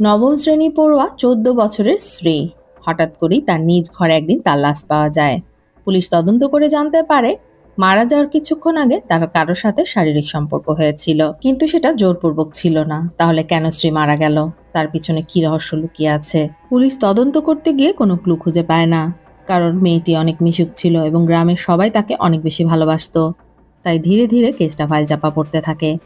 নবম শ্রেণি পড়ুয়া চোদ্দ বছরের স্ত্রী। হঠাৎ করেই তার নিজ ঘরে একদিন তার লাশ পাওয়া যায়। পুলিশ তদন্ত করে জানতে পারে, মারা যাওয়ার কিছুক্ষণ আগে তার কারোর সাথে শারীরিক সম্পর্ক হয়েছিল। কিন্তু সেটা জোরপূর্বক ছিল না। তাহলে কেন শ্রী মারা গেল? তার পিছনে কি রহস্য লুকিয়ে আছে? পুলিশ তদন্ত করতে গিয়ে কোনো ক্লু খুঁজে পায় না। কারণ মেয়েটি অনেক মিশুক ছিল এবং গ্রামের সবাই তাকে অনেক বেশি ভালোবাসতো। তাই ধীরে ধীরে কেসটা ফাইল চাপা পড়তে থাকে।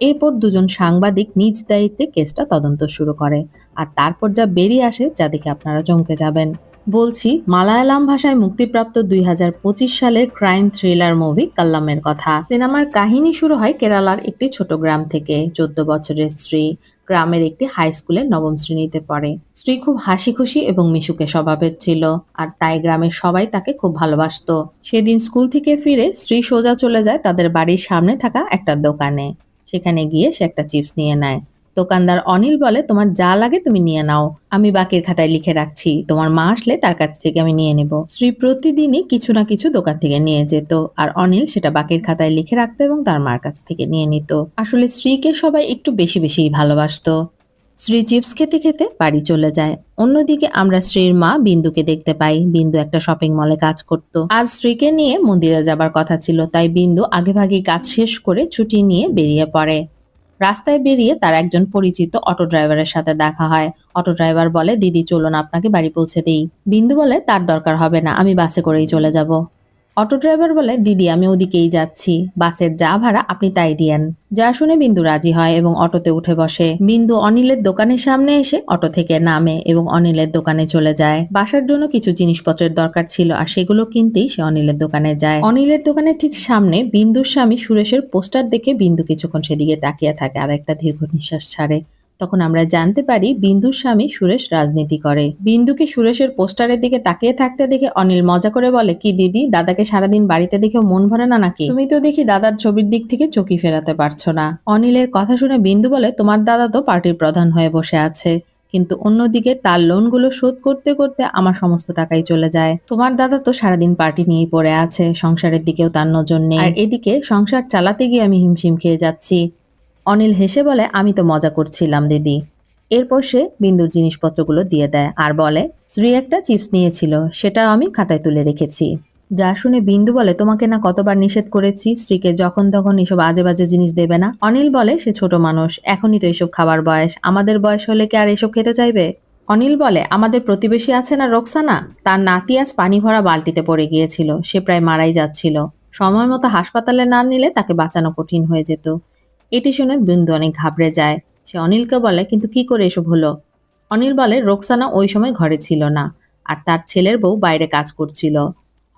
এরপর দুজন সাংবাদিক নিজ দায়িত্বে কেসটা তদন্ত শুরু করে। আর তারপর যা বেরিয়ে আসে, যা দেখে আপনারা চমকে যাবেন। বলছি, মালায়ালাম ভাষায় মুক্তিপ্রাপ্ত দুই হাজার পঁচিশ সালের ক্রাইম থ্রিলার মুভি কাল্লামের কথা। সিনেমার কাহিনী শুরু হয় কেরালার একটি ছোট গ্রাম থেকে। চোদ্দ বছরের স্ত্রী গ্রামের একটি হাই স্কুলের নবম শ্রেণীতে পড়ে। স্ত্রী খুব হাসি খুশি এবং মিশুকে স্বভাবের ছিল। আর তাই গ্রামের সবাই তাকে খুব ভালোবাসতো। সেদিন স্কুল থেকে ফিরে স্ত্রী সোজা চলে যায় তাদের বাড়ির সামনে থাকা একটা দোকানে। সেখানে গিয়ে সে একটা চিপস নিয়ে নেয়। দোকানদার অনিল বলে, তোমার যা লাগে তুমি নিয়ে নাও। আমি বাকির খাতায় লিখে রাখছি। তোমার মা আসলে তার কাছ থেকে আমি নিয়ে নেব। শ্রী প্রতিদিনই কিছু না কিছু দোকান থেকে নিয়ে যেত। আর অনিল সেটা বাকির খাতায় লিখে রাখতো এবং তার মার কাছ থেকে নিয়ে নিত। আসলে শ্রীকে সবাই একটু বেশি বেশি ভালোবাসতো। শ্রী চিপস খেতে খেতে বাড়ি চলে যায়। অন্যদিকে আমরা স্ত্রীর মা বিন্দুকে দেখতে পাই। বিন্দু একটা শপিং মলে কাজ করত। আজ স্ত্রীকে নিয়ে মন্দিরে যাবার কথা ছিল, তাই বিন্দু আগেভাগেই কাজ শেষ করে ছুটি নিয়ে বেরিয়ে পড়ে। রাস্তায় বেরিয়ে তার একজন পরিচিত অটো ড্রাইভারের সাথে দেখা হয়। অটো ড্রাইভার বলে, দিদি, চলুন, আপনাকে বাড়ি পৌঁছে দিই। বিন্দু বলে, তার দরকার হবে না, আমি বাসে করেই চলে যাব। অটো ড্রাইভার বলে, দিদি, আমি ওদিকেই যাচ্ছি। বাসের যা ভাড়া, আপনি তাই দিয়েন। যা শুনে বিন্দু রাজি হয় এবং অটোতে উঠে বসে। বিন্দু অনিলের দোকানের সামনে এসে অটো থেকে নামে এবং অনিলের দোকানে চলে যায়। বাসার জন্য কিছু জিনিসপত্রের দরকার ছিল আর সেগুলো কিনতেই সে অনিলের দোকানে যায়। অনিলের দোকানের ঠিক সামনে বিন্দুর স্বামী সুরেশের পোস্টার দেখে বিন্দু কিছুক্ষণ সেদিকে তাকিয়ে থাকে আর একটা দীর্ঘ নিঃশ্বাস ছাড়ে। তখন আমরা জানতে পারি বিন্দুর স্বামী সুরেশ রাজনীতি করে। বিন্দুকে সুরেশের পোস্টারের দিকে তাকিয়ে থাকতে দেখে অনিল মজা করে বলে, কি দিদি, দাদাকে সারাদিন বাড়িতে দেখেও মন ভরে না নাকি? তুমি তো দেখি দাদার ছবির দিক থেকে চোখি ফেরাতে পারছ না। অনিলের কথা শুনে বিন্দু বলে, তোমার দাদা তো পার্টির প্রধান হয়ে বসে আছে, কিন্তু অন্যদিকে তার লোনগুলো শোধ করতে করতে আমার সমস্ত টাকাই চলে যায়। তোমার দাদা তো সারাদিন পার্টি নিয়েই পড়ে আছে, সংসারের দিকেও তার নজর নেই। আর এদিকে সংসার চালাতে গিয়ে আমি হিমশিম খেয়ে যাচ্ছি। অনিল হেসে বলে, আমি তো মজা করছিলাম, দিদি। এরপর সে বিন্দুর জিনিসপত্রগুলো দিয়ে দেয় আর বলে, শ্রী একটা চিপস নিয়েছিল সেটা আমি খাতায় তুলে রেখেছি। যা শুনে বিন্দু বলে, তোমাকে না কতবার নিষেধ করেছি? স্ত্রীকে যখন তখন এসব আজে বাজে জিনিস দেবে না? অনিল বলে, সে ছোট মানুষ, এখনই তো এসব খাবার বয়স। আমাদের বয়স হলে কি আর এসব খেতে চাইবে? অনিল বলে, আমাদের প্রতিবেশী আছে না রোকসানা? তার নাতি আজ পানি ভরা বালতিতে পড়ে গিয়েছিল। সে প্রায় মারাই যাচ্ছিল। সময় মতো হাসপাতালে না নিলে তাকে বাঁচানো কঠিন হয়ে যেত। এটি শুনে বিন্দু অনেক ঘাবড়ে যায়। সে অনিলকে বলে, কিন্তু কি করে এসব হলো? অনিল বলে, রোকসানা ওই সময় ঘরে ছিল না, আর তার ছেলের বউ বাইরে কাজ করছিল।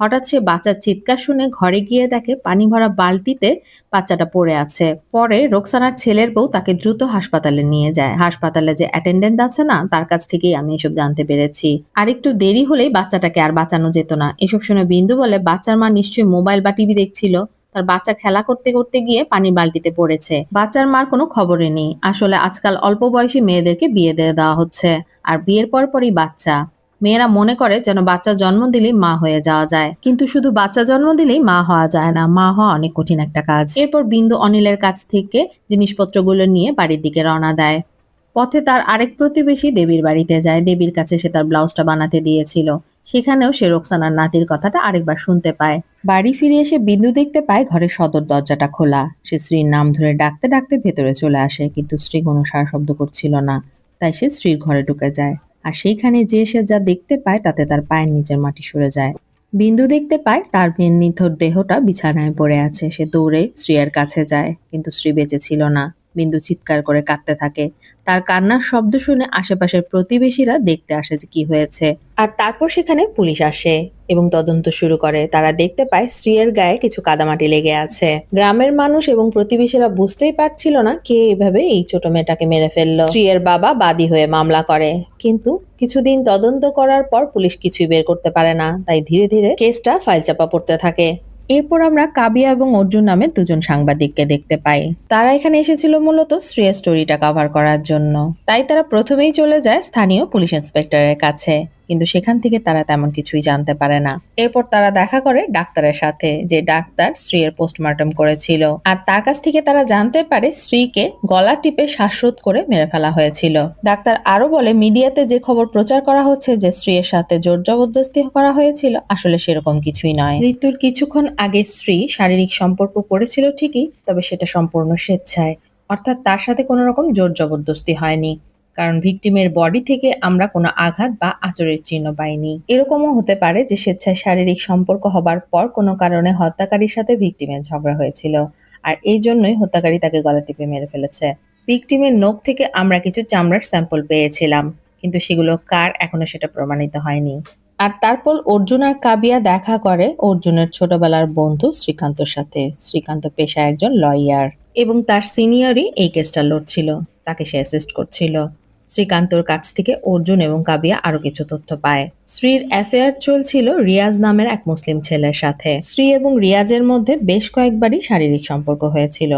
হঠাৎ সে বাচ্চার চিৎকার শুনে ঘরে গিয়ে দেখে পানি ভরা বালতিতে বাচ্চাটা পড়ে আছে। পরে রোকসানার ছেলের বউ তাকে দ্রুত হাসপাতালে নিয়ে যায়। হাসপাতালে যে অ্যাটেন্ডেন্ট আছে না, তার কাছ থেকেই আমি এসব জানতে পেরেছি। আর একটু দেরি হলেই বাচ্চাটাকে আর বাঁচানো যেত না। এসব শুনে বিন্দু বলে, বাচ্চার মা নিশ্চয়ই মোবাইল বা টিভি দেখছিল। তার বাচ্চা খেলা করতে করতে গিয়ে পানি বালতিতে পড়েছে। বাচ্চার মার কোনো খবরই নেই। আসলে আজকাল অল্প বয়সী মেয়েদেরকে বিয়ে দিয়ে দেওয়া হচ্ছে। আর বিয়ের পর পরই বাচ্চা। মেয়েরা মনে করে যেন বাচ্চা জন্ম দিলেই মা হয়ে যাওয়া যায়। কিন্তু শুধু বাচ্চা জন্ম দিলেই মা হওয়া যায় না। মা হওয়া অনেক কঠিন একটা কাজ। এরপর বিন্দু অনিলের কাছ থেকে জিনিসপত্রগুলো নিয়ে বাড়ির দিকে রওনা দেয়। পথে তার আরেক প্রতিবেশী দেবীর বাড়িতে যায়। দেবীর কাছে সে তার ব্লাউজটা বানাতে দিয়েছিল। সেখানেও সে রোকসানার নাতির কথাটা আরেকবার শুনতে পায়। বাড়ি ফিরে এসে বিন্দু দেখতে পায় ঘরের সদর দরজাটা খোলা। সে স্ত্রীর নাম ধরে ডাকতে ডাকতে ভেতরে চলে আসে, কিন্তু স্ত্রী কোনো সারা শব্দ করছিল না। তাই সে স্ত্রীর ঘরে ঢুকে যায়। আর সেইখানে যে সে যা দেখতে পায়, তাতে তার পায়ের নিচের মাটি সরে যায়। বিন্দু দেখতে পায় তার মেয়ের নিথর দেহটা বিছানায় পড়ে আছে। সে দৌড়ে স্ত্রীর কাছে যায়, কিন্তু স্ত্রী বেঁচে ছিল না। বিন্দু চিৎকার করে কাঁদতে থাকে। তার কান্নার শব্দ শুনে আশেপাশের প্রতিবেশীরা দেখতে আসে যে কি হয়েছে। আর তারপর সেখানে পুলিশ আসে এবং তদন্ত শুরু করে। তারা দেখতে পায় স্ত্রীর গায়ে কিছু কাদামাটি লেগে আছে। গ্রামের মানুষ এবং প্রতিবেশীরা বুঝতেই পারছিল না কে এভাবে এই ছোট মেয়েটাকে মেরে ফেলল। স্ত্রীর বাবা বাদী হয়ে মামলা করে। কিন্তু কিছুদিন তদন্ত করার পর পুলিশ কিছুই বের করতে পারে না। তাই ধীরে ধীরে কেসটা ফাইল চাপা পড়তে থাকে। এরপর আমরা কাবিয়া এবং অর্জুন নামে দুজন সাংবাদিককে দেখতে পাই। তারা এখানে এসেছিল মূলত শ্রেয়া স্টোরিটা কভার করার জন্য। তাই তারা প্রথমেই চলে যায় স্থানীয় পুলিশ ইন্সপেক্টরের কাছে। কিন্তু সেখান থেকে তারা তেমন কিছুই জানতে পারে না। এরপর তারা দেখা করে ডাক্তারের সাথে যে ডাক্তার স্ত্রীর পোস্টমর্টম করেছিল। আর তার কাছ থেকে তারা জানতে পারে স্ত্রীকে গলা টিপে শ্বাসরোধ করে মেরে ফেলা হয়েছিল। ডাক্তার আরও বলে, মিডিয়াতে যে খবর প্রচার করা হচ্ছে যে স্ত্রীর সাথে জোর জবরদস্তি করা হয়েছিল, আসলে সেরকম কিছুই নয়। মৃত্যুর কিছুক্ষণ আগে স্ত্রী শারীরিক সম্পর্ক করেছিল ঠিকই, তবে সেটা সম্পূর্ণ স্বেচ্ছায়। অর্থাৎ তার সাথে কোনো রকম জোর জবরদস্তি হয়নি। কারণ ভিকটিমের বডি থেকে আমরা কোনো আঘাত বা আচরের চিহ্ন পাইনি। এরকমও হতে পারে যে স্বেচ্ছায় শারীরিক সম্পর্ক হবার পর কোনো কারণে হত্যাকারীর সাথে ভিকটিমের ঝগড়া হয়েছিল, আর এই জন্যই হত্যাকারী তাকে গলা টিপে মেরে ফেলেছে। ভিকটিমের নখ থেকে আমরা কিছু চামড়ার স্যাম্পল পেয়েছিলাম, কিন্তু সেগুলো কার এখনও সেটা প্রমাণিত হয়নি। আর তারপর অর্জুন আর কাবিয়া দেখা করে অর্জুনের ছোটবেলার বন্ধু শ্রীকান্তর সাথে। শ্রীকান্ত পেশা একজন লয়ার এবং তার সিনিয়রই এই কেসটা লড়ছিল, তাকে সে অ্যাসিস্ট করছিল। শ্রীকান্তর কাছ থেকে অর্জুন এবং কাবিয়া আরও কিছু তথ্য পায়। শ্রীর অ্যাফেয়ার চলছিল রিয়াজ নামের এক মুসলিম ছেলের সাথে। শ্রী এবং রিয়াজের মধ্যে বেশ কয়েকবারই শারীরিক সম্পর্ক হয়েছিল।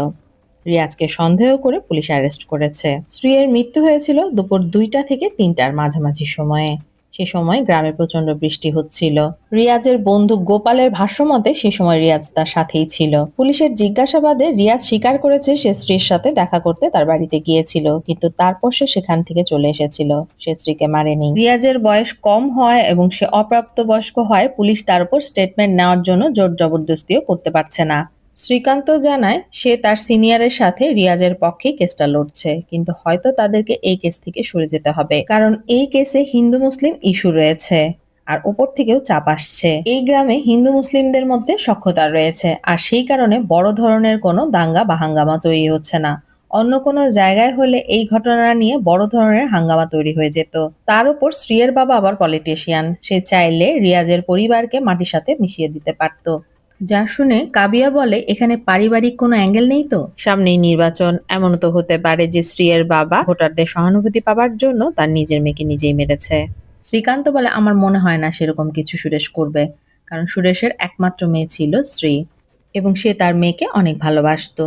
রিয়াজকে সন্দেহ করে পুলিশ অ্যারেস্ট করেছে। স্ত্রীর মৃত্যু হয়েছিল দুপুর দুইটা থেকে তিনটার মাঝামাঝি সময়ে। সে সময় গ্রামে প্রচণ্ড বৃষ্টি হচ্ছিল। রিয়াজের বন্ধু গোপালের ভাষ্যমতে সে সময় রিয়াজ তার সাথেই ছিল। পুলিশের জিজ্ঞাসাবাদে রিয়াজ স্বীকার করেছে সে স্ত্রীর সাথে দেখা করতে তার বাড়িতে গিয়েছিল, কিন্তু তারপর সে সেখান থেকে চলে এসেছিল। সে স্ত্রীকে মারেনি। রিয়াজের বয়স কম হয় এবং সে অপ্রাপ্তবয়স্ক হয়, পুলিশ তার উপর স্টেটমেন্ট নেওয়ার জন্য জোর জবরদস্তিও করতে পারছে না। শ্রীকান্ত জানায়, সে তার সিনিয়রের সাথে রিয়াজের পক্ষে কেসটা লড়ছে, কিন্তু হয়তো তাদেরকে এই কেস থেকে সরে যেতে হবে। কারণ এই কেসে হিন্দু মুসলিম ইস্যু রয়েছে, আর ওপর থেকেও চাপ আসছে। এই গ্রামে হিন্দু মুসলিমদের মধ্যে সক্ষতা রয়েছে, আর সেই কারণে বড় ধরনের কোনো দাঙ্গা বা হাঙ্গামা তৈরি হচ্ছে না। অন্য কোনো জায়গায় হলে এই ঘটনা নিয়ে বড় ধরনের হাঙ্গামা তৈরি হয়ে যেত। তার উপর স্ত্রীর বাবা আবার পলিটিশিয়ান, সে চাইলে রিয়াজের পরিবারকে মাটির সাথে মিশিয়ে দিতে পারত। যা শুনে কাবিয়া বলে এখানে পারিবারিক কোনো অ্যাঙ্গেল নেই তো? সামনেই নির্বাচন। এমন তো হতে পারে যে স্ত্রীর বাবা ভোটারদের সহানুভূতি পাবার জন্য তার নিজের মেয়েকে নিজেই মেরেছে। শ্রীকান্ত বলে আমার মনে হয় না সেরকম কিছু সুরেশ করবে কারণ সুরেশের একমাত্র মেয়ে ছিল স্ত্রী এবং সে তার মেয়েকে অনেক ভালোবাসতো।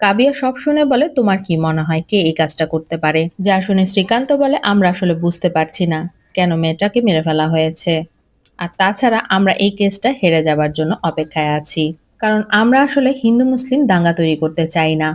কাবিয়া সব শুনে বলে তোমার কি মনে হয় কে এই কাজটা করতে পারে? যা শুনে শ্রীকান্ত বলে আমরা আসলে বুঝতে পারছি না কেন মেয়েটাকে মেরে ফেলা হয়েছে। আর তাছাড়া আমরা এই কেসটা হেরে যাবার জন্য অপেক্ষায় আছি। কারণ আমরা আসলে হিন্দু মুসলিম দাঙ্গা তৈরি করতে চাই না।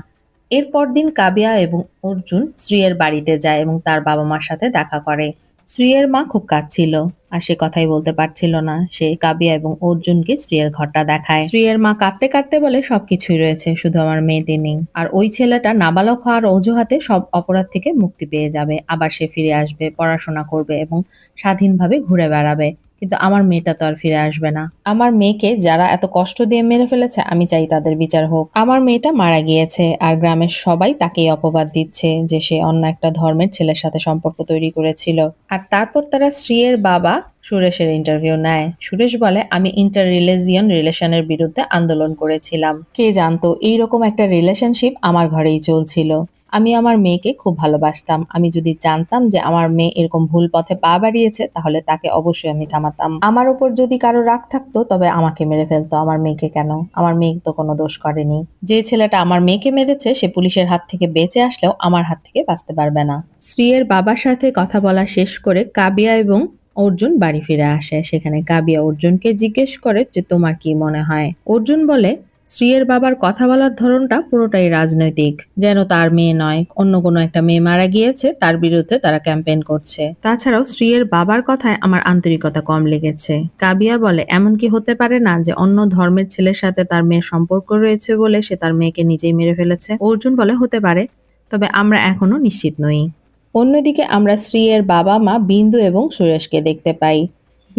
এরপর দিন কাবিয়া এবং অর্জুন শ্রীয়ের বাড়িতে যায় এবং তার বাবা মার সাথে দেখা করে। শ্রীয়ের মা খুব কাঁদছিল আর সে কথাই বলতে পারছিল না। সে কাবিয়া এবং অর্জুনকে স্ত্রীর ঘরটা দেখায়। স্ত্রীর মা কাঁদতে কাঁদতে বলে, সবকিছুই রয়েছে, শুধু আমার মেয়েটি নেই। আর ওই ছেলেটা নাবালক হওয়ার অজুহাতে সব অপরাধ থেকে মুক্তি পেয়ে যাবে। আবার সে ফিরে আসবে, পড়াশোনা করবে এবং স্বাধীনভাবে ঘুরে বেড়াবে। কিন্তু আমার মেয়েটা তো আর ফিরে আসবে না। আমার মেয়েকে যারা এত কষ্ট দিয়ে মেরে ফেলেছে, আমি চাই তাদের বিচার হোক। আমার মেয়েটা মারা গিয়েছে আর গ্রামের সবাই তাকেই অপবাদ দিচ্ছে যে সে অন্য একটা ধর্মের ছেলের সাথে সম্পর্ক তৈরি করেছিল। আর তারপর তারা স্ত্রীর বাবা সুরেশের ইন্টারভিউ নেয়। সুরেশ বলে, আমি ইন্টার রিলিজিয়ন রিলেশনের বিরুদ্ধে আন্দোলন করেছিলাম। কে জানতো, এইরকম একটা রিলেশনশিপ আমার ঘরেই চলছিল। আমি আমার মেয়েকে খুব ভালোবাসতাম। আমি যদি জানতাম যে আমার মেয়ে এরকম ভুল পথে পা বাড়িয়েছে, তাহলে তাকে অবশ্যই আমি থামাতাম। আমার উপর যদি কারও রাগ থাকতো, তবে আমাকে মেরে ফেলতো আমার মেয়েকে কেন? আমার মেয়ে তো কোনো দোষ করেনি। যে ছেলেটা আমার মেয়েকে মেরেছে, সে পুলিশের হাত থেকে বেঁচে আসলেও আমার হাত থেকে বাঁচতে পারবে না। স্ত্রীর বাবার সাথে কথা বলা শেষ করে কাবিয়া এবং অর্জুন বাড়ি ফিরে আসে। সেখানে কাবিয়া অর্জুনকে জিজ্ঞেস করে যে, তোমার কি মনে হয়? অর্জুন বলে স্ত্রীর বাবার কথা বলার ধরনটা পুরোটাই রাজনৈতিক। যেন তার মেয়ে নয়, অন্য কোনো একটা মেয়ে মারা গিয়েছে, তার বিরুদ্ধে তারা ক্যাম্পেইন করছে। তাছাড়াও স্ত্রীর বাবার কথায় আমার আন্তরিকতা কম লেগেছে। কাবিয়া বলে এমন কি হতে পারে না যে অন্য ধর্মের ছেলের সাথে তার মেয়ের সম্পর্ক রয়েছে বলে সে তার মেয়েকে নিজেই মেরে ফেলেছে। অর্জুন বলে, হতে পারে, তবে আমরা এখনও নিশ্চিত নই। অন্যদিকে আমরা স্ত্রীর বাবা মা বিন্দু এবং সুরেশকে দেখতে পাই।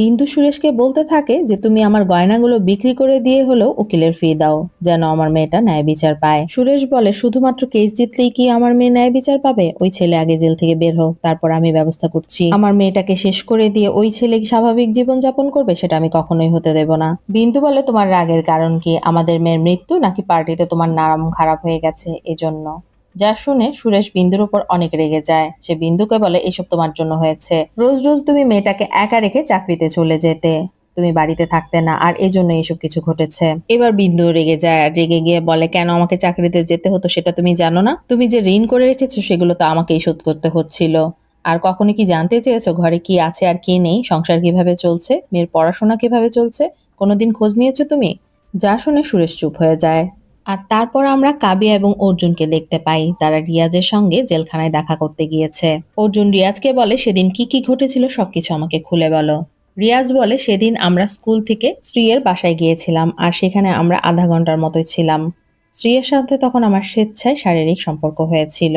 বিন্দু সুরেশকে বলতে থাকে যে, তুমি আমার গয়নাগুলো বিক্রি করে দিয়ে হলেও উকিলের ফি দাও, যেন আমার মেয়েটা ন্যায় বিচার পায়। সুরেশ বলে, শুধুমাত্র কেস জিতলেই কি আমার মেয়ে ন্যায় বিচার পাবে? ওই ছেলে আগে জেল থেকে বের হোক, তারপর আমি ব্যবস্থা করছি। আমার মেয়েটাকে শেষ করে দিয়ে ওই ছেলে স্বাভাবিক জীবন যাপন করবে, সেটা আমি কখনোই হতে দেব না। বিন্দু বলে, তোমার রাগের কারণ কি? আমাদের মেয়ের মৃত্যু নাকি পার্টিতে তোমার নাম খারাপ হয়ে গেছে? এজন্য। যা শুনে সুরেশ বিন্দুর উপর অনেক রেগে যায়। সে বিন্দুকে বলে, এসব তোমার জন্য হয়েছে। রোজ রোজ তুমি মেয়েটাকে একা রেখে চাকরিতে চলে যেতে। তুমি বাড়িতে থাকতে না, আর এই জন্য এইসব কিছু ঘটেছে। এবার বিন্দু রেগে যায় আর রেগে গিয়ে বলে, কেন আমাকে চাকরিতে যেতে হতো সেটা তুমি জানো না? তুমি যে ঋণ করে রেখেছো সেগুলো তো আমাকেই শোধ করতে হচ্ছিল। আর কখনো কি জানতে চেয়েছো ঘরে কি আছে আর কি নেই? সংসার কীভাবে চলছে? মেয়ের পড়াশোনা কীভাবে চলছে? কোনোদিন খোঁজ নিয়েছো তুমি? যা শুনে সুরেশ চুপ হয়ে যায়। আর তারপর আমরা কাবিয়া এবং অর্জুনকে দেখতে পাই তারা রিয়াজের সঙ্গে জেলখানায় দেখা করতে গিয়েছে। অর্জুন রিয়াজকে বলে, সেদিন কি কি ঘটেছিল সবকিছু আমাকে খুলে বলো। রিয়াজ বলে, সেদিন আমরা স্কুল থেকে স্ত্রীয়ের বাসায় গিয়েছিলাম আর সেখানে আমরা আধা ঘণ্টার মতোই ছিলাম। স্ত্রীয়ের সাথে তখন আমার স্বেচ্ছায় শারীরিক সম্পর্ক হয়েছিল।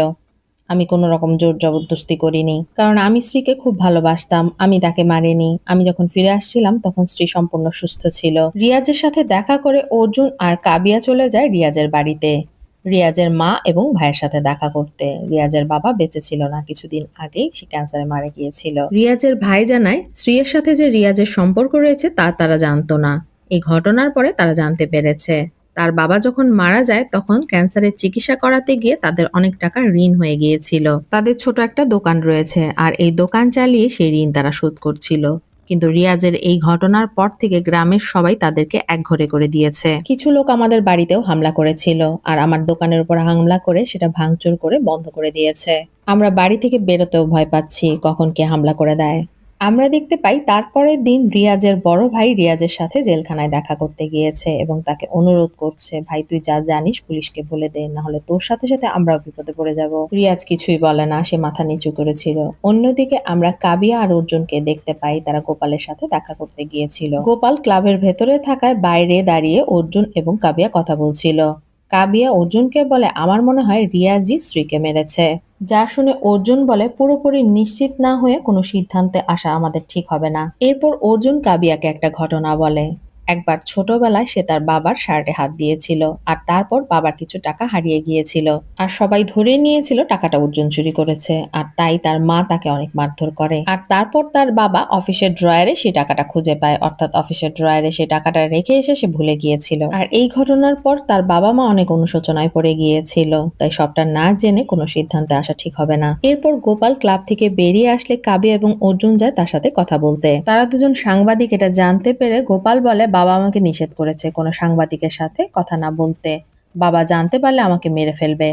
আমি কোনো রকম জোর জবরদস্তি করিনি। কারণ আমি স্ত্রীকে খুব ভালোবাসতাম, আমি তাকে মারিনি। আমি যখন ফিরে আসছিলাম, তখন স্ত্রী সম্পূর্ণ সুস্থ ছিল। রিয়াজের সাথে দেখা করে অর্জুন আর কাবিয়া চলে যায় রিয়াজের বাড়িতে। রিয়াজের মা এবং ভাইয়ের সাথে দেখা করতে। রিয়াজের বাবা বেঁচে ছিল না, কিছুদিন আগেই সে ক্যান্সারে মারা গিয়েছিল। রিয়াজের ভাই জানায়, স্ত্রীর সাথে যে রিয়াজের সম্পর্ক রয়েছে তা তারা জানতো না। এই ঘটনার পরে তারা জানতে পেরেছে। তার বাবা যখন মারা যায়, তখন ক্যান্সারের চিকিৎসা করাতে গিয়ে তাদের অনেক টাকা ঋণ হয়ে গিয়েছিল। তাদের ছোট একটা দোকান রয়েছে, আর এই দোকান চালিয়ে সেই ঋণ তারা শোধ করছিল। কিন্তু রিয়াজের এই ঘটনার পর থেকে গ্রামের সবাই তাদেরকে একঘরে করে দিয়েছে। কিছু লোক আমাদের বাড়িতেও হামলা করেছিল, আর আমার দোকানের উপর হামলা করে সেটা ভাঙচুর করে বন্ধ করে দিয়েছে। আমরা বাড়ি থেকে বেরোতেও ভয় পাচ্ছি, কখন কে হামলা করে দেয়। আমরা দেখতে পাই তারপরের দিন রিয়াজের বড় ভাই রিয়াজের সাথে জেলখানায় দেখা করতে গিয়েছে এবং তাকে অনুরোধ করছে, ভাই, তুই যা জানিস পুলিশকে বলে দে না হলে তোর সাথে সাথে আমরাও বিপদে পড়ে যাব। রিয়াজ কিছুই বলে না, সে মাথা নিচু করেছিল। অন্যদিকে আমরা কাবিয়া আর অর্জুনকে দেখতে পাই, তারা গোপালের সাথে দেখা করতে গিয়েছিল। গোপাল ক্লাবের ভেতরে থাকায় বাইরে দাঁড়িয়ে অর্জুন এবং কাবিয়া কথা বলছিল। কাবিয়া অর্জুনকে বলে, আমার মনে হয় রিয়াজি স্ত্রীকে মেরেছে। যা শুনে অর্জুন বলে, পুরোপুরি নিশ্চিত না হয়ে কোনো সিদ্ধান্তে আসা আমাদের ঠিক হবে না। এরপর অর্জুন কাবিয়াকে একটা ঘটনা বলে। একবার ছোটবেলায় সে তার বাবার শার্টে হাত দিয়েছিল আর তারপর বাবার কিছু টাকা হারিয়ে গিয়েছিল। আর সবাই ধরে নিয়েছিল টাকাটা অর্জুন চুরি করেছে আর তাই তার মা তাকে অনেক মারধর করে। আর তারপর তার বাবা অফিসের ড্রয়ারে সেই টাকাটা খুঁজে পায়, অর্থাৎ অফিসের ড্রয়ারে সেই টাকাটা রেখে এসে সে ভুলে গিয়েছিল। আর এই ঘটনার পর তার বাবা মা অনেক অনুশোচনায় পড়ে গিয়েছিল, তাই সবটা না জেনে কোনো সিদ্ধান্তে আসা ঠিক হবে না। এরপর গোপাল ক্লাব থেকে বেরিয়ে আসলে কাবি এবং অর্জুন যায় তার সাথে কথা বলতে। তারা দুজন সাংবাদিক এটা জানতে পেরে গোপাল বলে বাবা আমাকে নিষেধ করেছে কোনো সাংবাদিকের সাথে কথা না বলতে। বাবা জানতে পারলে আমাকে মেরে ফেলবে।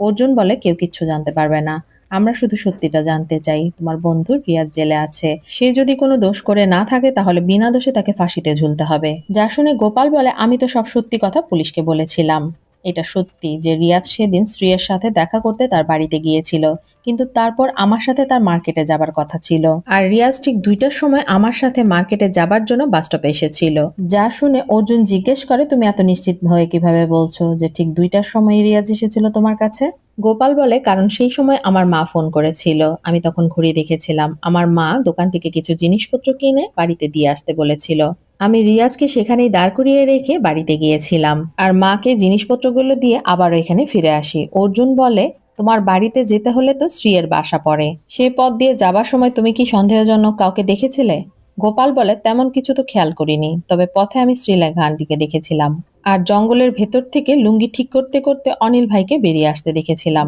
অর্জুন বলে কেউ কিচ্ছু জানতে পারবে না। আমরা শুধু সত্যিটা জানতে চাই, তোমার বন্ধু রিয়াজ জেলে আছে। সে যদি কোনো দোষ করে না থাকে, তাহলে বিনা দোষে তাকে ফাঁসিতে ঝুলতে হবে। যা শুনে গোপাল বলে, আমি তো সব সত্যি কথা পুলিশকে বলেছিলাম। এটা সত্যি যে রিয়াজ সেদিন স্ত্রীর সাথে দেখা করতে তার বাড়িতে গিয়েছিল, কিন্তু তারপর আমার সাথে তার মার্কেটে যাবার কথা ছিল। আর রিয়াজ ঠিক দুইটার সময় আমার সাথে মার্কেটে যাবার জন্য বাস স্টপে এসেছিল। যা শুনে অর্জুন জিজ্ঞেস করে, তুমি এত নিশ্চিত হয়ে কীভাবে বলছো যে ঠিক দুইটার সময় রিয়াজ এসেছিল তোমার কাছে? গোপাল বলে, কারণ সেই সময় আমার মা ফোন করেছিল। আমি তখন ঘুরে দেখেছিলাম। আমার মা দোকান থেকে কিছু জিনিসপত্র কিনে বাড়িতে দিয়ে আসতে বলেছিল। আমি রিয়াজকে সেখানেই দাঁড় করিয়ে রেখে বাড়িতে গিয়েছিলাম। আর মাকে জিনিসপত্রগুলো দিয়ে আবার এখানে ফিরে আসি। অর্জুন বলে, তোমার বাড়িতে যেতে হলে তো স্ত্রীর বাসা পড়ে। সে পথ দিয়ে যাবার সময় তুমি কি সন্দেহজনক কাউকে দেখেছিলে? গোপাল বলে, তেমন কিছু তো খেয়াল করিনি, তবে পথে আমি শ্রীলেখা আন্টিকে দেখেছিলাম। আর জঙ্গলের ভেতর থেকে লুঙ্গি ঠিক করতে করতে অনিল ভাইকে বেরিয়ে আসতে দেখেছিলাম।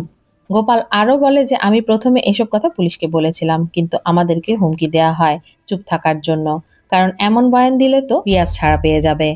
গোপাল আরও বলে যে, আমি প্রথমে এসব কথা পুলিশকে বলেছিলাম, কিন্তু আমাদেরকে হুমকি দেয়া হয় চুপ থাকার জন্য। কারণ এমন বয়ান দিলে তো পিয়াজ ছাড়া পেয়ে যাবে।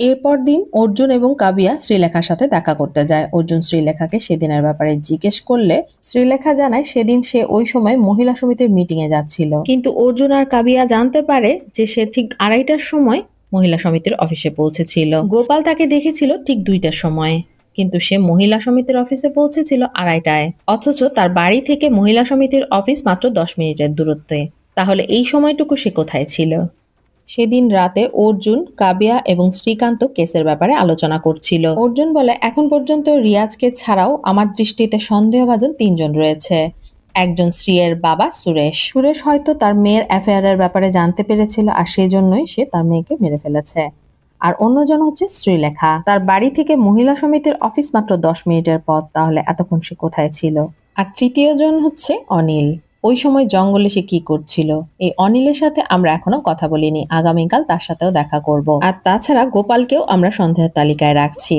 এরপর দিন অর্জুন এবং কাবিয়া শ্রীলেখার সাথে দেখা করতে যায়। অর্জুন শ্রীলেখাকে সেদিনের ব্যাপারে জিজ্ঞেস করলে শ্রীলেখা জানায় সেদিন সে ওই সময় মহিলা সমিতির মিটিং এ যাচ্ছিল। কিন্তু অর্জুন আর কাবিয়া জানতে পারে যে সে ঠিক আড়াইটার সময় মহিলা সমিতির অফিসে পৌঁছেছিল। গোপাল তাকে দেখেছিল ঠিক দুইটার সময়, কিন্তু সে মহিলা সমিতির অফিসে পৌঁছেছিল আড়াইটায়। অথচ তার বাড়ি থেকে মহিলা সমিতির অফিস মাত্র দশ মিনিটের দূরত্বে। তাহলে এই সময়টুকু সে কোথায় ছিল? সেদিন রাতে অর্জুন, কাবিয়া এবং শ্রীকান্ত কেসের ব্যাপারে আলোচনা করছিল। অর্জুন বলে, এখন পর্যন্ত রিয়াজকে ছাড়াও আমার দৃষ্টিতে সন্দেহভাজন তিনজন রয়েছে। একজন শ্রীয়ের বাবা সুরেশ। সুরেশ হয়তো তার মেয়ের অ্যাফেয়ারের ব্যাপারে জানতে পেরেছিল আর সেই জন্যই সে তার মেয়েকে মেরে ফেলেছে। আর অন্যজন হচ্ছে শ্রীলেখা। তার বাড়ি থেকে মহিলা সমিতির অফিস মাত্র দশ মিনিটের পথ, তাহলে এতক্ষণ সে কোথায় ছিল? আর তৃতীয় জন হচ্ছে অনিল। ওই সময় জঙ্গলে সে কি করছিল? এই অনিলের সাথে আমরা এখনও কথা বলিনি। আগামীকাল তার সাথেও দেখা করব। আর তাছাড়া গোপালকেও আমরা সন্দেহের তালিকায় রাখছি।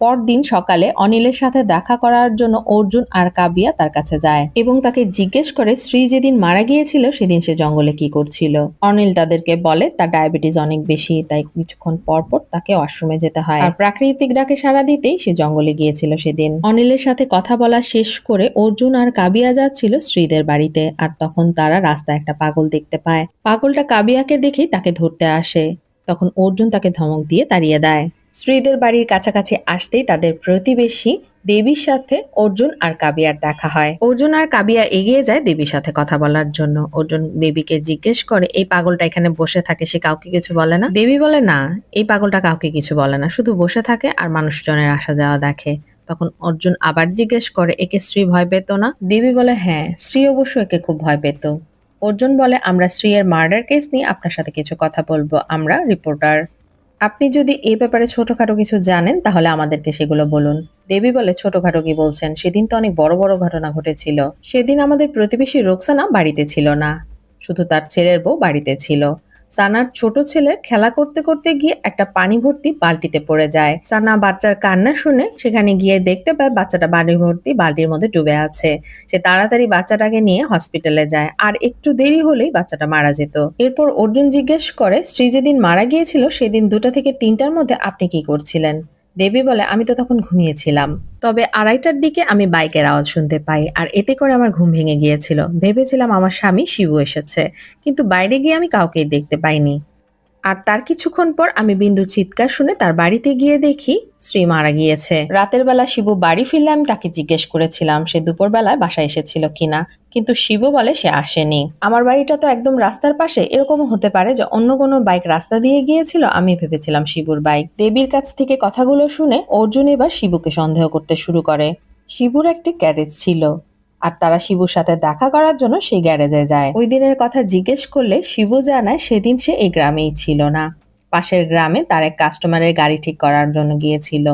পরদিন সকালে অনিলের সাথে দেখা করার জন্য অর্জুন আর কাবিয়া তার কাছে যায় এবং তাকে জিজ্ঞেস করে স্ত্রী যেদিন মারা গিয়েছিল সেদিন সে জঙ্গলে কি করছিল। অনিল তাদেরকে বলে, তার ডায়াবেটিস অনেক বেশি, তাই কিছুক্ষণ পর পর তাকে ওয়াশরুমে যেতে হয়। আর প্রাকৃতিক ডাকে সাড়া দিতেই সে জঙ্গলে গিয়েছিল সেদিন। অনিলের সাথে কথা বলা শেষ করে অর্জুন আর কাবিয়া যাচ্ছিল স্ত্রীদের বাড়িতে, আর তখন তারা রাস্তায় একটা পাগল দেখতে পায়। পাগলটা কাবিয়াকে দেখেই তাকে ধরতে আসে। তখন অর্জুন তাকে ধমক দিয়ে তাড়িয়ে দেয়। স্ত্রীদের বাড়ির কাছাকাছি আসতেই তাদের প্রতিবেশী দেবীর সাথে অর্জুন আর কাবিয়ার দেখা হয়। অর্জুন আর কাবিয়া এগিয়ে যায় দেবীর সাথে কথা বলার জন্য। অর্জুন দেবীকে জিজ্ঞেস করে, এই পাগলটা এখানে বসে থাকে, সে কাউকে কিছু বলে না? দেবী বলে, না, এই পাগলটা কাউকে কিছু বলে না। শুধু বসে থাকে আর মানুষজনের আসা যাওয়া দেখে। তখন অর্জুন আবার জিজ্ঞেস করে, একে স্ত্রী ভয় পেত না? দেবী বলে হ্যাঁ স্ত্রী অবশ্য একে খুব ভয় পেত। অর্জুন বলে, আমরা স্ত্রীর মার্ডার কেস নিয়ে আপনার সাথে কিছু কথা বলব। আমরা রিপোর্টার। আপনি যদি এ ব্যাপারে ছোটখাটো কিছু জানেন, তাহলে আমাদেরকে সেগুলো বলুন। দেবী বলে ছোটখাটো কি বলছেন? সেদিন তো অনেক বড় বড় ঘটনা ঘটেছিল। সেদিন আমাদের প্রতিবেশী রোকসানা বাড়িতে ছিল না। শুধু তার ছেলের বউ বাড়িতে ছিল। সানার ছোট ছেলে খেলা করতে করতে গিয়ে একটা পানি ভর্তি বালতিতে পড়ে যায়। সানা বাচ্চার কান্না শুনে সেখানে গিয়ে দেখতে পায় বাচ্চাটা পানি ভর্তি বালতির মধ্যে ডুবে আছে। সে তাড়াতাড়ি বাচ্চাটাকে নিয়ে হসপিটালে যায়। আর একটু দেরি হলেই বাচ্চাটা মারা যেত। এরপর অর্জুন জিজ্ঞেস করে স্ত্রী যেদিন মারা গিয়েছিল, সেদিন দুটা থেকে তিনটার মধ্যে আপনি কি করছিলেন? দেবী বলে, আমি তো তখন ঘুমিয়েছিলাম। তবে আড়াইটার দিকে আমি বাইকের আওয়াজ শুনতে পাই, আর এতে করে আমার ঘুম ভেঙে গিয়েছিল। ভেবেছিলাম আমার স্বামী শিবু এসেছে, কিন্তু বাইরে গিয়ে আমি কাউকেই দেখতে পাইনি। আর তার কিছুক্ষণ পর আমি বিন্দুর চিৎকার শুনে তার বাড়িতে গিয়ে দেখি শ্রী মারা গিয়েছে। রাতের বেলা শিবু বাড়ি ফিরলে আমি তাকে জিজ্ঞেস করেছিলাম, সে দুপুর বেলায় বাসায় এসেছিল কিনা? কিন্তু শিবু বলে সে আসেনি। আমার বাড়িটা তো একদম রাস্তার পাশে। এরকমও হতে পারে যে অন্য কোনো বাইক রাস্তা দিয়ে গিয়েছিল, আমি ভেবেছিলাম শিবুর বাইক। দেবীর কাছ থেকে কথাগুলো শুনে অর্জুন এবার শিবুকে সন্দেহ করতে শুরু করে। শিবুর একটি গ্যারেজ ছিল, আর তারা শিবুর সাথে দেখা করার জন্য সেই গ্যারেজে যায়। ওই দিনের কথা জিজ্ঞেস করলে শিবু জানায় সেদিন সে এই গ্রামেই ছিল না। পাশের গ্রামে তার এক কাস্টমারের গাড়ি ঠিক করার জন্য গিয়েছিল।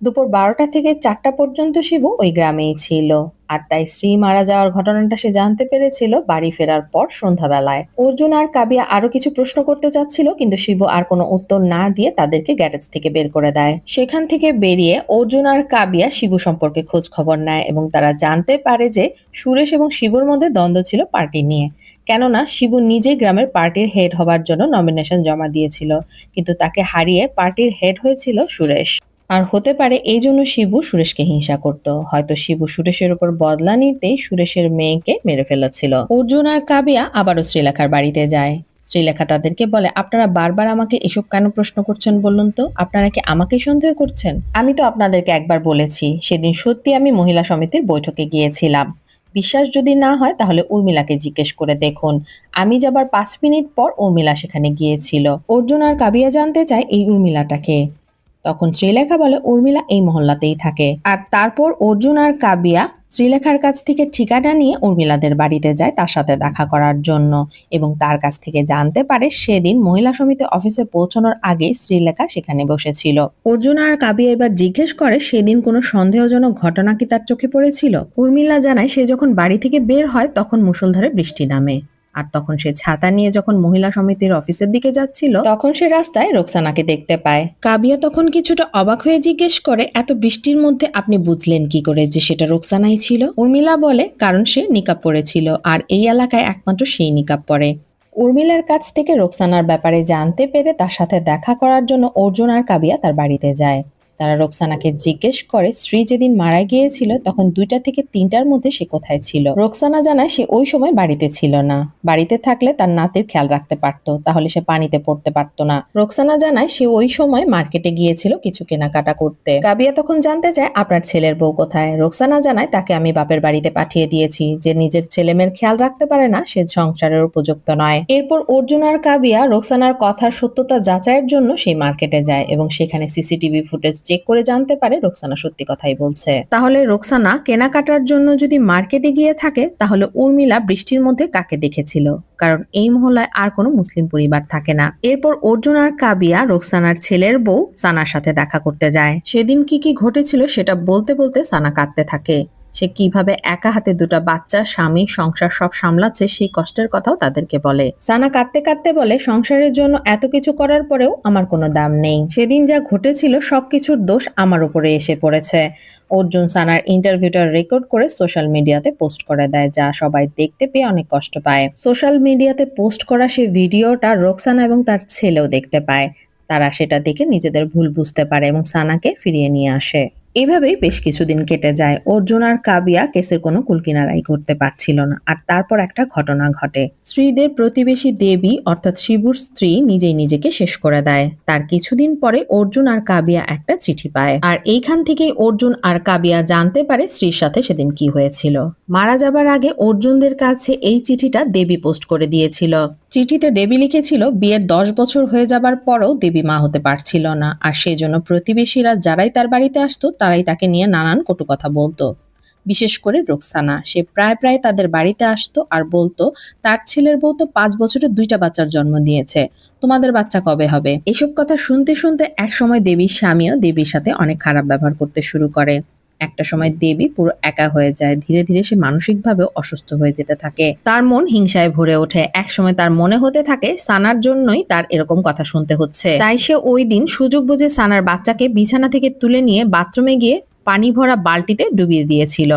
দুপুর বারোটা থেকে চারটা পর্যন্ত শিবু ওই গ্রামেই ছিল। আর তাই স্ত্রী মারা যাওয়ার ঘটনাটা সে জানতে পেরেছিল বাড়ি ফেরার পর সন্ধ্যাবেলায়। অর্জুন আর কাবিয়া আরও কিছু প্রশ্ন করতে চাচ্ছিল, কিন্তু শিবু আর কোনো উত্তর না দিয়ে তাদেরকে গ্যারেজ থেকে বের করে দেয়। সেখান থেকে বেরিয়ে অর্জুন আর কাবিয়া শিবু সম্পর্কে খোঁজ খবর নেয় এবং তারা জানতে পারে যে সুরেশ এবং শিবুর মধ্যে দ্বন্দ্ব ছিল পার্টি নিয়ে। কেননা শিবু নিজে গ্রামের পার্টির হেড হবার জন্য নমিনেশন জমা দিয়েছিল, কিন্তু তাকে হারিয়ে পার্টির হেড হয়েছিল সুরেশ। আর হতে পারে এই জন্য শিবু সুরেশকে হিংসা করত। হয়তো শিবু সুরেশের উপর বদলা নিতেই সুরেশের মেয়েকে মেরে ফেলেছিল। অর্জুন আর কাবিয়া আবারও শ্রীলেখার বাড়িতে যায়। শ্রীলেখা তাদেরকে বলে, আপনারা বারবার আমাকে এসব কেন প্রশ্ন করছেন বলুন তো? আপনারা কি আমাকে সন্দেহ করছেন? আমি তো আপনাদেরকে একবার বলেছি, সেদিন সত্যি আমি মহিলা সমিতির বৈঠকে গিয়েছিলাম। বিশ্বাস যদি না হয়, তাহলে উর্মিলাকে জিজ্ঞেস করে দেখুন। আমি যাবার পাঁচ মিনিট পর উর্মিলা সেখানে গিয়েছিল। অর্জুন আর কাবিয়া জানতে চায় এই উর্মিলাটাকে। তখন শ্রীলেখা বলে, উর্মিলা এই মহল্লাতেই থাকে। আর তারপর অর্জুন আর কাবিয়া শ্রীলেখার কাছ থেকে ঠিকানা নিয়ে উর্মিলাদের বাড়িতে যায় তার সাথে দেখা করার জন্য এবং তার কাছ থেকে জানতে পারে সেদিন মহিলা সমিতি অফিসে পৌঁছানোর আগে শ্রীলেখা সেখানে বসেছিল। অর্জুন আর কাবিয়া এবার জিজ্ঞেস করে, সেদিন কোনো সন্দেহজনক ঘটনা কি তার চোখে পড়েছিল? উর্মিলা জানায়, সে যখন বাড়ি থেকে বের হয়, তখন মুষলধারে বৃষ্টি নামে। আর তখন সে ছাতা নিয়ে যখন মহিলা সমিতির অফিসের দিকে যাচ্ছিল, তখন সে রাস্তায় রোকসানাকে দেখতে পায়। কাবিয়া তখন কিছুটা অবাক হয়ে জিজ্ঞেস করে, এত বৃষ্টির মধ্যে আপনি বুঝলেন কি করে যে সেটা রোকসানাই ছিল? উর্মিলা বলে, কারণ সে নিকাব পরেছিল আর এই এলাকায় একমাত্র সেই নিকাব পরে উর্মিলার কাছ থেকে রোকসানার ব্যাপারে জানতে পেরে তার সাথে দেখা করার জন্য অর্জুন আর কাবিয়া তার বাড়িতে যায়। তারা রোকসানাকে জিজ্ঞেস করে, স্ত্রী যেদিন মারা গিয়েছিল, তখন দুইটা থেকে তিনটার মধ্যে সে কোথায় ছিল? রোকসানা জানায়, সে ওই সময় বাড়িতে ছিল না। বাড়িতে থাকলে তার নাতির খেয়াল রাখতে পারতো, তাহলে সে পানিতে পড়তে পারতো না। রোকসানা জানায়, সে ওই সময় মার্কেটে গিয়েছিল কিছু কেনাকাটা করতে। কাবিয়া তখন জানতে চায়, আপনার ছেলের বউ কোথায়? রোকসানা জানায়, তাকে আমি বাপের বাড়িতে পাঠিয়ে দিয়েছি। যে নিজের ছেলেমেয়ের খেয়াল রাখতে পারে না, সে সংসারের উপযুক্ত নয়। এরপর অর্জুন আর কাবিয়া রোকসানার কথার সত্যতা যাচাইয়ের জন্য সেই মার্কেটে যায় এবং সেখানে সিসিটিভি ফুটেজ চেক করে জানতে পারে রোকসানা সত্যি কথাই বলছে। তাহলে রোকসানা কেনাকাটার জন্য যদি মার্কেটে গিয়ে থাকে, তাহলে উর্মিলা বৃষ্টির মধ্যে কাকে দেখেছিল? কারণ এই মহলায় আর কোনো মুসলিম পরিবার থাকে না। এরপর অর্জুন আর কাবিয়া রোকসানার ছেলের বউ সানার সাথে দেখা করতে যায়। সেদিন কি কি ঘটেছিল সেটা বলতে বলতে সানা কাঁদতে থাকে। সে কীভাবে একা হাতে দুটো বাচ্চা, স্বামী, সংসার সব সামলাচ্ছে সেই কষ্টের কথাও তাদেরকে বলে। সানা কাঁদতে কাঁদতে বলে, সংসারের জন্য এত কিছু করার পরেও আমার কোনো দাম নেই। সেদিন যা ঘটেছিল সবকিছুর দোষ আমার উপরে এসে পড়েছে। অর্জুন সানার ইন্টারভিউটা রেকর্ড করে সোশ্যাল মিডিয়াতে পোস্ট করে দেয়, যা সবাই দেখতে পেয়ে অনেক কষ্ট পায়। সোশ্যাল মিডিয়াতে পোস্ট করা সেই ভিডিওটা রোকসানা এবং তার ছেলেও দেখতে পায়। তারা সেটা দেখে নিজেদের ভুল বুঝতে পারে এবং সানাকে ফিরিয়ে নিয়ে আসে। এভাবেই বেশ কিছুদিন কেটে যায়। অর্জুন আর কাবিয়া কেসের কোনো কুলকিনারাই করতে পারছিল না। আর তারপর একটা ঘটনা ঘটে। স্ত্রীদের প্রতিবেশী দেবী, অর্থাৎ শিবুর স্ত্রী, নিজেই নিজেকে শেষ করে দেয়। তার কিছুদিন পরে অর্জুন আর কাবিয়া একটা চিঠি পায়। আর এইখান থেকেই অর্জুন আর কাবিয়া জানতে পারে স্ত্রীর সাথে সেদিন কি হয়েছিল। মারা যাবার আগে অর্জুনদের কাছে এই চিঠিটা দেবী পোস্ট করে দিয়েছিল। চিঠিতে দেবী লিখেছিল, বিয়ের দশ বছর হয়ে যাবার পরও দেবী মা হতে পারছিল না। আর সেজন্য প্রতিবেশীরা যারাই তার বাড়িতে আসতো তারাই তাকে নিয়ে নানান কটু কথা বলতো। বিশেষ করে রোকসানা। সে প্রায় প্রায় তাদের বাড়িতে আসতো আর বলতো, তার ছেলের বউ তো পাঁচ বছরে দুইটা বাচ্চার জন্ম দিয়েছে। তোমাদের বাচ্চা কবে হবে? এসব কথা শুনতে শুনতে এক সময় দেবীর স্বামীও দেবীর সাথে অনেক খারাপ ব্যবহার করতে শুরু করে। একটা সময় দেবী পুরো একা হয়ে যায়। ধীরে ধীরে সে মানসিকভাবেও অসুস্থ হয়ে যেতে থাকে। তার মন হিংসায় ভরে ওঠে। একসময় তার মনে হতে থাকে, সানার জন্যই তার এরকম কথা শুনতে হচ্ছে। তাই সে ওই দিন সুযোগ বুঝে সানার বাচ্চাকে বিছানা থেকে তুলে নিয়ে বাথরুমে গিয়ে পানি ভরা বালতিতে ডুবিয়ে দিয়েছিল।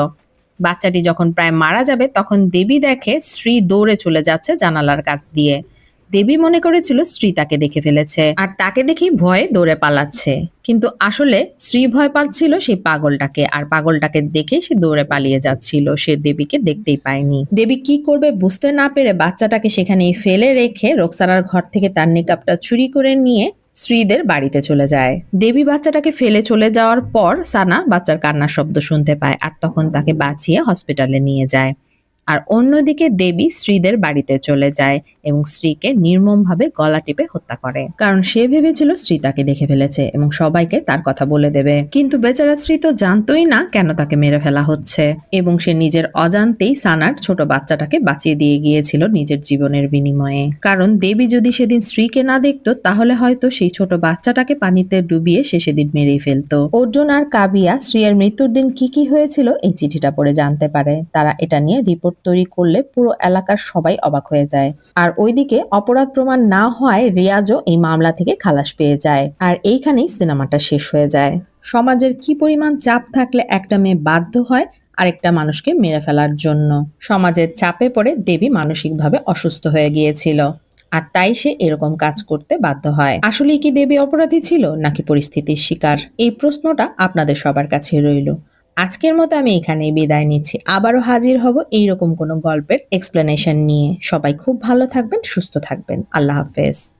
বাচ্চাটি যখন প্রায় মারা যাবে, তখন দেবী দেখে স্ত্রী দৌড়ে চলে যাচ্ছে জানালার কাছ দিয়ে। দেবী মনে করেছিল শ্রী তাকে দেখে ফেলেছে। আর তাকে দেখে ভয়ে দৌড়ে পালাচ্ছে। কিন্তু আসলে শ্রী ভয় পাচ্ছিল সেই পাগলটাকে। আর পাগলটাকে দেখে সে দৌড়ে পালিয়ে যাচ্ছিল। সে দেবীকে দেখতেই পায়নি। দেবী কি করবে বুঝতে না পেরে বাচ্চাটাকে সেখানেই ফেলে রেখে রোকসানার ঘর থেকে তার নিকাপটা চুরি করে নিয়ে শ্রীদের বাড়িতে চলে যায়। দেবী বাচ্চাটাকে ফেলে চলে যাওয়ার পর সানা বাচ্চার কান্নার শব্দ শুনতে পায়। আর তখন তাকে বাঁচিয়ে হসপিটালে নিয়ে যায়। আর অন্যদিকে দেবী শ্রীদের বাড়িতে চলে যায় এবং স্ত্রীকে নির্মমভাবে গলা টিপে হত্যা করে। কারণ সে ভেবেছিল শ্রী তাকে দেখে ফেলেছে এবং সবাইকে তার কথা বলে দেবে। কিন্তু বেচারা শ্রী তো জানতোই না কেন তাকে মেরে ফেলা হচ্ছে। এবং সে নিজের অজান্তেই সানার ছোট বাচ্চাটাকে বাঁচিয়ে দিয়ে গিয়েছিল নিজের জীবনের বিনিময়ে। কারণ দেবী যদি সেদিন স্ত্রীকে না দেখতো, তাহলে হয়তো সেই ছোট বাচ্চাটাকে পানিতে ডুবিয়ে সে সেদিন মেরেই ফেলতো। অর্জুন আর কাবিয়া স্ত্রীর মৃত্যুর দিন কি কি হয়েছিল এই চিঠিটা পড়ে জানতে পারে। তারা এটা নিয়ে রিপোর্ট তৈরি করলে পুরো এলাকার সবাই অবাক হয়ে যায়। আর ওইদিকে অপরাধ প্রমাণ না হওয়ায় রিয়াজও এই মামলা থেকে খালাস পেয়ে যায়। আর এইখানেই সিনেমাটা শেষ হয়ে যায়। সমাজের কি পরিমাণ চাপ থাকলে একটা মেয়ে বাধ্য হয় আরেকটা মানুষকে মেরে ফেলার জন্য? সমাজের চাপে পড়ে দেবী মানসিকভাবে অসুস্থ হয়ে গিয়েছিল। আর তাই সে এরকম কাজ করতে বাধ্য হয়। আসলে কি দেবী অপরাধী ছিল নাকি পরিস্থিতির শিকার? এই প্রশ্নটা আপনাদের সবার কাছে রইল। আজকের মতো আমি এখানেই বিদায় নিচ্ছি। আবারও হাজির হব এইরকম কোনো গল্পের এক্সপ্লেনেশন নিয়ে। সবাই খুব ভালো থাকবেন, সুস্থ থাকবেন। আল্লাহ হাফেজ।